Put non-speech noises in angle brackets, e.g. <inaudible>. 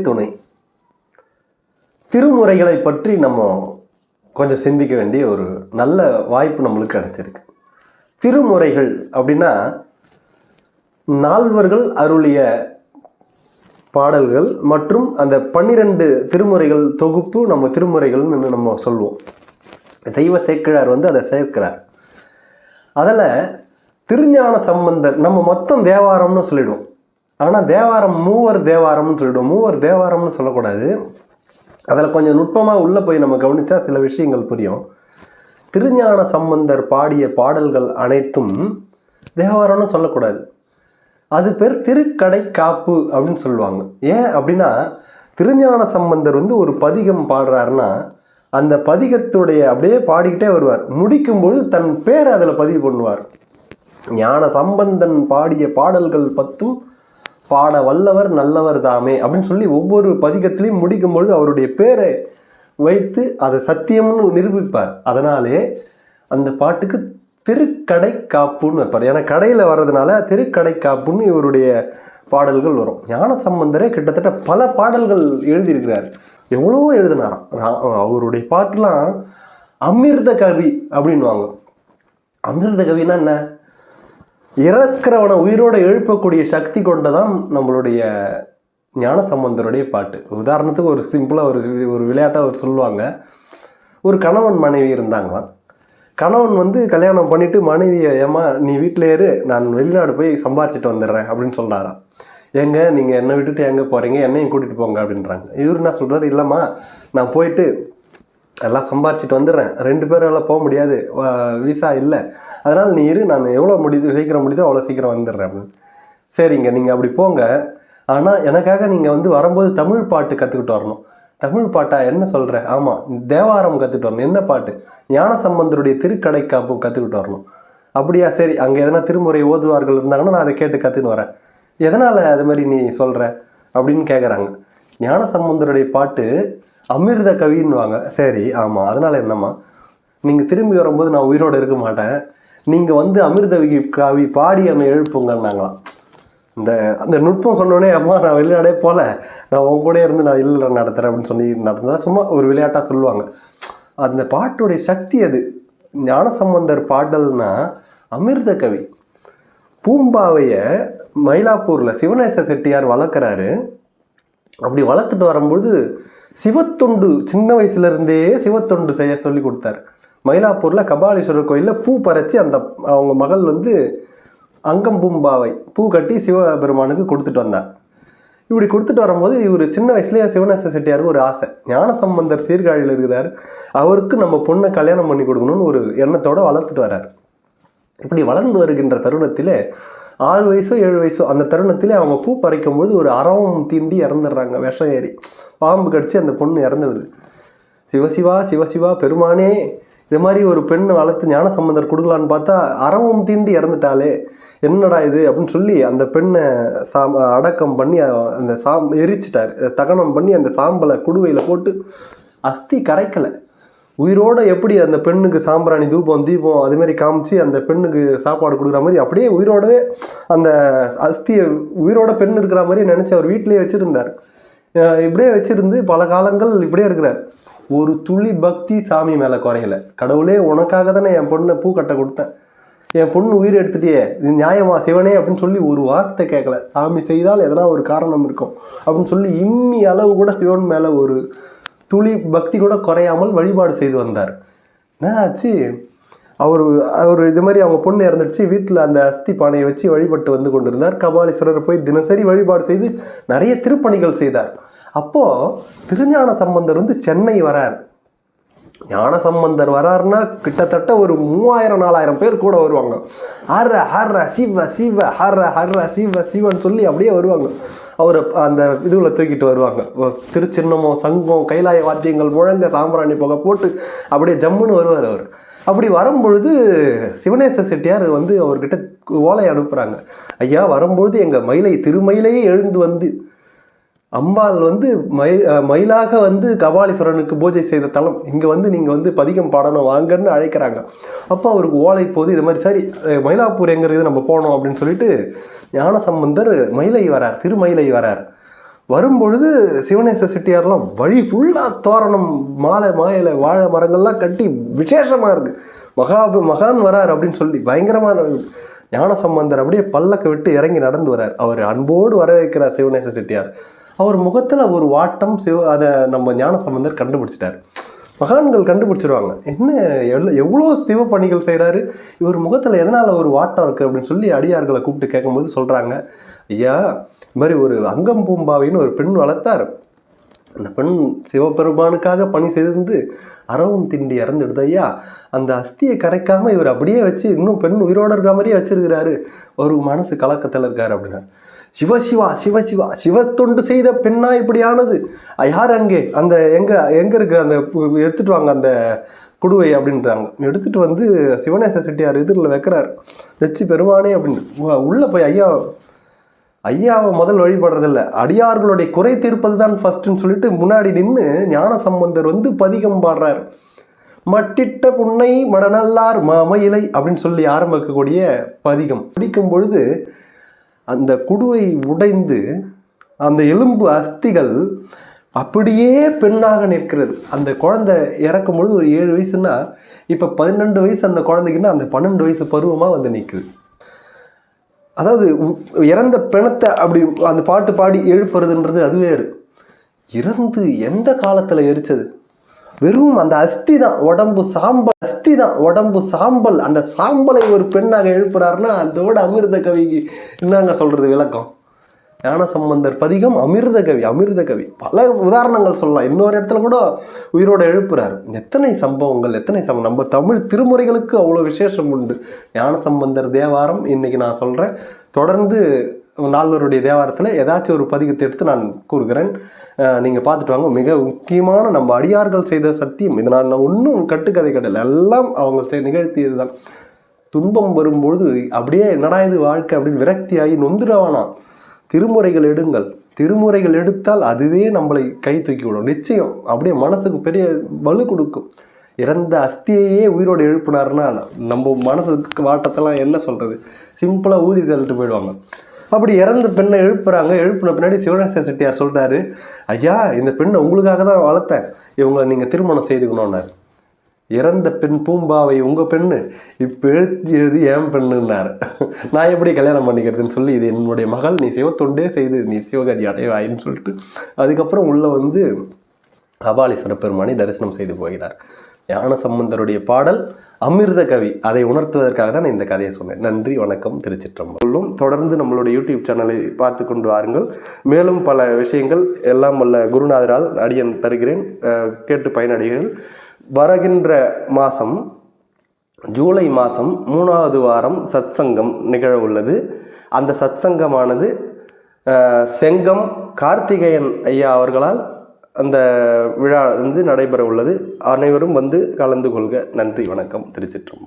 துணை. திருமுறைகளை பற்றி நம்ம கொஞ்சம் சிந்திக்க வேண்டிய ஒரு நல்ல வாய்ப்பு நம்மளுக்கு கிடைச்சிருக்கு. திருமுறைகள் அப்படின்னா நால்வர்கள் அருளிய பாடல்கள் மற்றும் அந்த பன்னிரண்டு திருமுறைகள் தொகுப்பு நம்ம திருமுறைகள்னு நம்ம சொல்லுவோம் தெய்வ சேக்கிழார் வந்து அதை சேர்க்கிறார். அதில் திருஞான சம்பந்தர் நம்ம மொத்தம் தேவாரம்னு சொல்லிடுவோம். ஆனால் தேவாரம் மூவர் தேவாரம்னு சொல்லிவிடும் மூவர் தேவாரம்னு சொல்லக்கூடாது. அதில் கொஞ்சம் நுட்பமாக உள்ளே போய் நம்ம கவனித்தா சில விஷயங்கள் புரியும். திருஞான சம்பந்தர் பாடிய பாடல்கள் அனைத்தும் தேவாரம்னு சொல்லக்கூடாது. அது பேர் திருக்கடை காப்பு அப்படின்னு சொல்லுவாங்க. ஏன் அப்படின்னா திருஞான சம்பந்தர் வந்து ஒரு பதிகம் பாடுறாருன்னா அந்த பதிகத்துடைய அப்படியே பாடிக்கிட்டே வருவார். முடிக்கும்பொழுது தன் பேர் அதில் பதிவு பண்ணுவார். ஞான சம்பந்தன் பாடிய பாடல்கள் பத்தும் பாட வல்லவர் நல்லவர் தாமே அப்படின்னு சொல்லி ஒவ்வொரு பதிகத்திலையும் முடிக்கும் பொழுது அவருடைய பேரை வைத்து அதை சத்தியம்னு நிரூபிப்பார். அதனாலே அந்த பாட்டுக்கு திருக்கடை காப்புன்னு வைப்பார். ஏன்னா கடையில் வர்றதுனால திருக்கடை காப்புன்னு இவருடைய பாடல்கள் வரும். ஞான சம்பந்தரே கிட்டத்தட்ட பல பாடல்கள் எழுதியிருக்கிறார். எவ்வளவோ எழுதினாராம்? அவருடைய பாட்டுலாம் அமிர்த கவி அப்படின்வாங்க அமிர்த கவின்னா என்ன? இறக்கிறவனை உயிரோடு எழுப்பக்கூடிய சக்தி கொண்டதான் நம்மளுடைய ஞான சம்பந்தருடைய பாட்டு. உதாரணத்துக்கு ஒரு சிம்பிளாக ஒரு ஒரு விளையாட்டாக ஒரு சொல்லுவாங்க. ஒரு கணவன் மனைவி இருந்தாங்களாம். கணவன் வந்து கல்யாணம் பண்ணிவிட்டு மனைவியை ஏமா நீ வீட்டில் ஏறு நான் வெளிநாடு போய் சம்பாரிச்சிட்டு வந்துடுறேன் அப்படின்னு சொல்கிறாராம் ஏங்க நீங்கள் என்னை விட்டுட்டு எங்கே போகிறீங்க என்னையும் கூட்டிகிட்டு போங்க அப்படின்றாங்க. இவர் என்ன சொல்கிறார் இல்லைம்மா நான் போயிட்டு எல்லாம் சம்பாரிச்சிட்டு வந்துடுறேன். ரெண்டு பேரால் போக முடியாது. விசா இல்லை. அதனால் நீ இரு நான் எவ்வளோ முடியுது சீக்கிரம் முடியுதோ அவ்வளோ சீக்கிரம் வந்துடுறேன் அப்படின்னு. சரிங்க நீங்கள் அப்படி போங்க. ஆனால் எனக்காக நீங்கள் வந்து வரும்போது தமிழ் பாட்டு கற்றுக்கிட்டு வரணும். தமிழ் பாட்டா என்ன சொல்கிற ஆமாம் தேவாரம் கற்றுக்கிட்டு வரணும். என்ன பாட்டு? ஞான சம்பந்தருடைய திருக்கடை காப்பு கற்றுக்கிட்டு வரணும். அப்படியா சரி. அங்கே எதனா திருமுறை ஓதுவார்கள் இருந்தாங்கன்னா நான் அதை கேட்டு கற்றுன்னு வரேன். எதனால் அது மாதிரி நீ சொல்கிற அப்படின்னு கேட்குறாங்க ஞான சம்பந்தருடைய பாட்டு அமிர்த கவின்னுவாங்க. சரி ஆமாம் அதனால் என்னம்மா? நீங்கள் திரும்பி வரும்போது நான் உயிரோடு இருக்க மாட்டேன். நீங்கள் வந்து அமிர்த கவி பாடி என்னை எழுப்புங்கன்னாங்களாம். இந்த அந்த நுட்பம் சொன்னோடனே அம்மா நான் வெளிநாடே போகல நான் உன் கூட இருந்து நான் இல்லை நடத்துகிறேன் அப்படின்னு சொல்லி நடந்ததா சும்மா ஒரு விளையாட்டாக சொல்லுவாங்க. அந்த பாட்டுடைய சக்தி அது. ஞானசம்பந்தர் பாடல்னா அமிர்த கவி. பூம்பாவையை மயிலாப்பூரில் சிவநேச செட்டியார் வளர்க்குறாரு. அப்படி வளர்த்துட்டு வரும்பொழுது சிவத்தொண்டு சின்ன வயசுல இருந்தே சிவத்தொண்டு செய்ய சொல்லி கொடுத்தார். மயிலாப்பூரில் கபாலீஸ்வரர் கோயிலில் பூ பறைச்சி அந்த அவங்க மகள் வந்து அங்கம்பூம்பாவை பூ கட்டி சிவபெருமானுக்கு கொடுத்துட்டு வந்தார் இப்படி கொடுத்துட்டு வரும்போது இவர் சின்ன வயசுலேயே சிவநேச செட்டியாருக்கு ஒரு ஆசை. ஞானசம்பந்தர் சீர்காழியில் இருக்கிறார். அவருக்கு நம்ம பொண்ணை கல்யாணம் பண்ணி கொடுக்கணும்னு ஒரு எண்ணத்தோடு வளர்த்துட்டு வர்றார். இப்படி வளர்ந்து வருகின்ற தருணத்திலே ஆறு வயசோ ஏழு வயசோ அந்த தருணத்திலே அவங்க பூ பறிக்கும் போது ஒரு அறவம் தீண்டி இறந்துடுறாங்க விஷம் ஏறி. பாம்பு கடிச்சு அந்த பொண்ணு இறந்துடுது. சிவசிவா சிவசிவா பெருமானே இது மாதிரி ஒரு பெண்ணை வளர்த்து ஞான சம்பந்தர் கொடுக்கலான்னு பார்த்தா அறவம் தீண்டி இறந்துட்டாலே என்னடா இது? அப்படின்னு சொல்லி அந்த பெண்ணை சாம் அடக்கம் பண்ணி அந்த சாம் எரிச்சிட்டார். தகனம் பண்ணி அந்த சாம்பலை குடுவையில் போட்டு அஸ்தி கரைக்கலை. உயிரோட எப்படி அந்த பெண்ணுக்கு சாம்பிராணி தூபம் தீபம் அதுமாரி காமிச்சு அந்த பெண்ணுக்கு சாப்பாடு கொடுக்குற மாதிரி அப்படியே உயிரோடவே அந்த அஸ்தியை உயிரோட பெண் இருக்கிற மாதிரி நினச்சி அவர் வீட்டிலேயே வச்சுருந்தார். இப்படியே வச்சுருந்து பல காலங்கள் இப்படியே இருக்கிறார். ஒரு துளி பக்தி சாமி மேலே குறையல. கடவுளே உனக்காக தானே என் பொண்ணை பூ கட்ட கொடுத்தேன். என் பொண்ணு உயிர் எடுத்துட்டியே இது நியாயமா சிவனே அப்படின்னு சொல்லி ஒரு வார்த்தை கேட்கல சாமி செய்தால் எதனா ஒரு காரணம் இருக்கும் அப்படின்னு சொல்லி இம்மி அளவு கூட சிவன் மேலே ஒரு துளி பக்தி கூட குறையாமல் வழிபாடு செய்து வந்தார். என்ன ஆச்சு? அவர் அவர் இது மாதிரி அவங்க பொண்ணு இறந்துடுச்சு. வீட்டில் அந்த அஸ்தி பானையை வச்சு வழிபட்டு வந்து கொண்டிருந்தார். கபாலீஸ்வரர் போய் தினசரி வழிபாடு செய்து நிறைய திருப்பணிகள் செய்தார். அப்போது திருஞான சம்பந்தர் வந்து சென்னை வரார். ஞான சம்பந்தர் வராருன்னா கிட்டத்தட்ட ஒரு மூவாயிரம் நாலாயிரம் பேர் கூட வருவாங்க. ஹர்ர ஹர்ர சிவ சிவ ஹர்ர ஹர்ர சிவ சிவன் சொல்லி அப்படியே வருவாங்க. அவர் அந்த இதுவில் தூக்கிட்டு வருவாங்க. திருச்சின்னமோ சங்கம் கைலாய வாத்தியங்கள் முழங்க சாம்பிராணி புகை போட்டு அப்படியே ஜம்முன்னு வருவார் அவர். அப்படி வரும்பொழுது சிவனேச செட்டியார் வந்து அவர்கிட்ட ஓலை அனுப்புகிறாங்க ஐயா வரும்பொழுது எங்கள் மயிலை திருமயிலையே எழுந்து வந்து அம்பாள் வந்து மயில் மயிலாக வந்து கபாலீஸ்வரனுக்கு பூஜை செய்த தலம். இங்கே வந்து நீங்கள் வந்து பதிகம் பாடணும் வாங்கன்னு அழைக்கிறாங்க. அப்போ அவருக்கு ஓலை போது இது மாதிரி சரி மயிலாப்பூர் எங்கிறது நம்ம போனோம் அப்படின்னு சொல்லிட்டு ஞானசம்பந்தர் மயிலை வரார் திருமயிலை வரார். வரும்பொழுது சிவனேச செட்டியார்லாம் வழி ஃபுல்லாக தோரணம் மாலை மாயில வாழை மரங்கள்லாம் கட்டி விசேஷமாக இருக்குது மகா மகான் வரார் அப்படின்னு சொல்லி பயங்கரமான ஞான சம்பந்தர் அப்படியே பல்லக்க விட்டு இறங்கி நடந்து வரார். அவர் அன்போடு வரவேற்கிறார் சிவனேச செட்டியார். அவர் முகத்தில் ஒரு வாட்டம் சிவ அதை நம்ம ஞான சம்பந்தர் கண்டுபிடிச்சிட்டார். மகான்கள் கண்டுபிடிச்சிருவாங்க. என்ன எவ்வளோ எவ்வளோ சிவ பணிகள் செய்கிறாரு இவர் முகத்தில் எதனால் ஒரு வாட்டம் இருக்குது அப்படின்னு சொல்லி அடியார்களை கூப்பிட்டு கேட்கும்போது சொல்கிறாங்க ஐயா இது மாதிரி ஒரு அங்கம் பூம்பாவின்னு ஒரு பெண் வளர்த்தார். அந்த பெண் சிவபெருமானுக்காக பணி செய்திருந்து அறவும் திண்டி இறந்துடுது ஐயா. அந்த அஸ்தியை கரைக்காமல் இவர் அப்படியே வச்சு இன்னும் பெண் உயிரோடு இருக்க மாதிரியே வச்சிருக்கிறாரு. ஒரு மனசு கலக்கத்தில் இருக்கார் அப்படின்னா சிவசிவா சிவசிவா சிவத்தொண்டு செய்த பெண்ணா இப்படியானது? யார் அங்கே? அந்த எங்க எங்க இருக்கு அந்த எடுத்துகிட்டு எடுத்துட்டு வாங்க அந்த குடுவை அப்படின்றாங்க. எடுத்துட்டு வந்து சிவநேச செட்டியார் எதிரில் வைக்கிறார். வச்சு பெருமானே அப்படின்னு. உள்ளே உள்ள போய் ஐயா ஐயாவை முதல் வழிபடுறதில்ல. அடியார்களுடைய குறை தீர்ப்பது தான் ஃபஸ்ட்டுன்னு சொல்லிட்டு முன்னாடி நின்று ஞான சம்பந்தர் வந்து பதிகம் பாடுறார். மட்டிட்ட புன்னை மடநல்லார் மாமயிலை அப்படின்னு சொல்லி ஆரம்பிக்கக்கூடிய பதிகம். பிடிக்கும் பொழுது அந்த குடுவை உடைந்து அந்த எலும்பு அஸ்திகள் அப்படியே பெண்ணாக நிற்கிறது. அந்த குழந்தை இறக்கும் பொழுது ஒரு ஏழு வயசுன்னா இப்போ பதினெண்டு வயசு அந்த குழந்தைக்குன்னா அந்த பன்னெண்டு வயசு பருவமாக வந்து நிற்குது அதாவது இறந்த பிணத்தை அப்படி அந்த பாட்டு பாடி எழுப்புறதுன்றது அதுவே வேறு. இறந்து எந்த காலத்தில் எரிச்சது? வெறும் அந்த அஸ்தி தான் உடம்பு சாம்பல் அஸ்தி தான் உடம்பு சாம்பல். அந்த சாம்பலை ஒரு பெண்ணாக எழுப்புறாருன்னா அதோட அமிர்த கவிக்கு என்னங்க சொல்றது விளக்கம்? ஞான சம்பந்தர் பதிகம் அமிர்த கவி அமிர்த கவி. பல உதாரணங்கள் சொல்லலாம். இன்னொரு இடத்துல கூட உயிரோட எழுப்புறாரு. எத்தனை சம்பவங்கள் எத்தனை சம்பவம்? நம்ம தமிழ் திருமுறைகளுக்கு அவ்வளோ விசேஷம் உண்டு. ஞான சம்பந்தர் தேவாரம் இன்னைக்கு நான் சொல்கிறேன் தொடர்ந்து நால்வருடைய தேவாரத்தில் ஏதாச்சும் ஒரு பதிகத்தை எடுத்து நான் கூறுகிறேன். நீங்கள் பார்த்துட்டு வாங்க. மிக முக்கியமான நம்ம அடியார்கள் செய்த சத்தியம். இது நான் ஒன்றும் கட்டுக்கதை கிடையாது எல்லாம் அவங்க செய்- நிகழ்த்தியது தான் துன்பம் வரும்பொழுது அப்படியே என்னடா இது வாழ்க்கை அப்படின்னு விரக்தியாகி நொந்துடவானாம் திருமுறைகள் எடுங்கள். திருமுறைகள் எடுத்தால் அதுவே நம்மளை கை தூக்கி விடும். நிச்சயம். அப்படியே மனசுக்கு பெரிய வலு கொடுக்கும். இறந்த அஸ்தியையே உயிரோடு எழுப்பினாருன்னா நம்ம மனசுக்கு வாட்டத்தெல்லாம் என்ன சொல்கிறது சிம்பிளாக ஊதி தள்ளிட்டு போயிடுவாங்க. அப்படி இறந்த பெண்ணை எழுப்புறாங்க. எழுப்பின பின்னாடி சிவநேச செட்டியார் சொல்கிறாரு ஐயா இந்த பெண்ணை உங்களுக்காக தான் வளர்த்தேன். இவங்களை நீங்கள் திருமணம் செய்துக்கணும்னார். இறந்த பெண் பூம்பாவை உங்கள் பெண்ணு. இப்போ எழுதி எழுதி ஏன் பெண்ணுன்னார். <laughs> நான் எப்படி கல்யாணம் பண்ணிக்கிறதுன்னு சொல்லி இது என்னுடைய மகள். நீ சிவத்தொண்டே செய்து நீ சிவகதி அடைவாயின்னு சொல்லிட்டு. அதுக்கப்புறம் உள்ளே வந்து அபாலீஸ்வர பெருமானை தரிசனம் செய்து போகிறார். ஞான சம்பந்தருடைய பாடல் அமிர்த கவி அதை உணர்த்துவதற்காக தான் இந்த கதையை சொன்னேன். நன்றி வணக்கம் திருச்சிற்றம்பலம். தொடர்ந்து நம்மளுடைய யூடியூப் சேனலை பார்த்து கொண்டு வாருங்கள். மேலும் பல விஷயங்கள் எல்லாம் வல்ல குருநாதரால் அடியன் தருகிறேன். கேட்டு பயனடைகள் வருகின்ற மாதம் ஜூலை மாதம் மூணாவது வாரம் சத்சங்கம் நிகழ உள்ளது. அந்த சத்சங்கமானது செங்கம் கார்த்திகேயன் ஐயா அவர்களால் அந்த விழா வந்து நடைபெற உள்ளது. அனைவரும் வந்து கலந்து கொள்க. நன்றி வணக்கம். திருச்சிற்றம்பலம்.